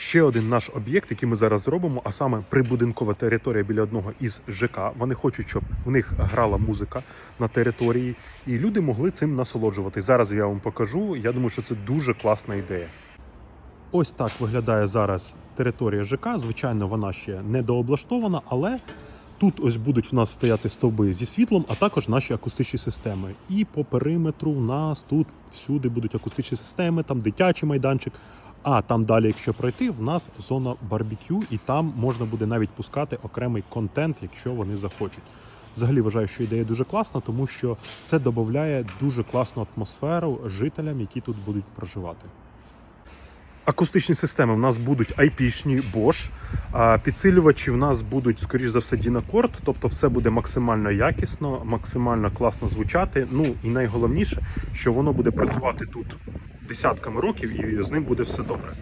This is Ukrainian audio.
Ще один наш об'єкт, який ми зараз зробимо, а саме прибудинкова територія біля одного із ЖК. Вони хочуть, щоб в них грала музика на території, і люди могли цим насолоджуватись. Зараз я вам покажу. Я думаю, що це дуже класна ідея. Ось так виглядає зараз територія ЖК. Звичайно, вона ще не дооблаштована, але тут ось будуть в нас стояти стовби зі світлом, а також наші акустичні системи. І по периметру в нас тут всюди будуть акустичні системи, там дитячий майданчик. А там далі, якщо пройти, в нас зона барбекю, і там можна буде навіть пускати окремий контент, якщо вони захочуть. Взагалі вважаю, що ідея дуже класна, тому що це додає дуже класну атмосферу жителям, які тут будуть проживати. Акустичні системи в нас будуть IP-шні Bosch, а підсилювачі в нас будуть, скоріш за все, Dynacord, тобто все буде максимально якісно, максимально класно звучати. Ну і найголовніше, що воно буде працювати тут десятками років, і з ним буде все добре.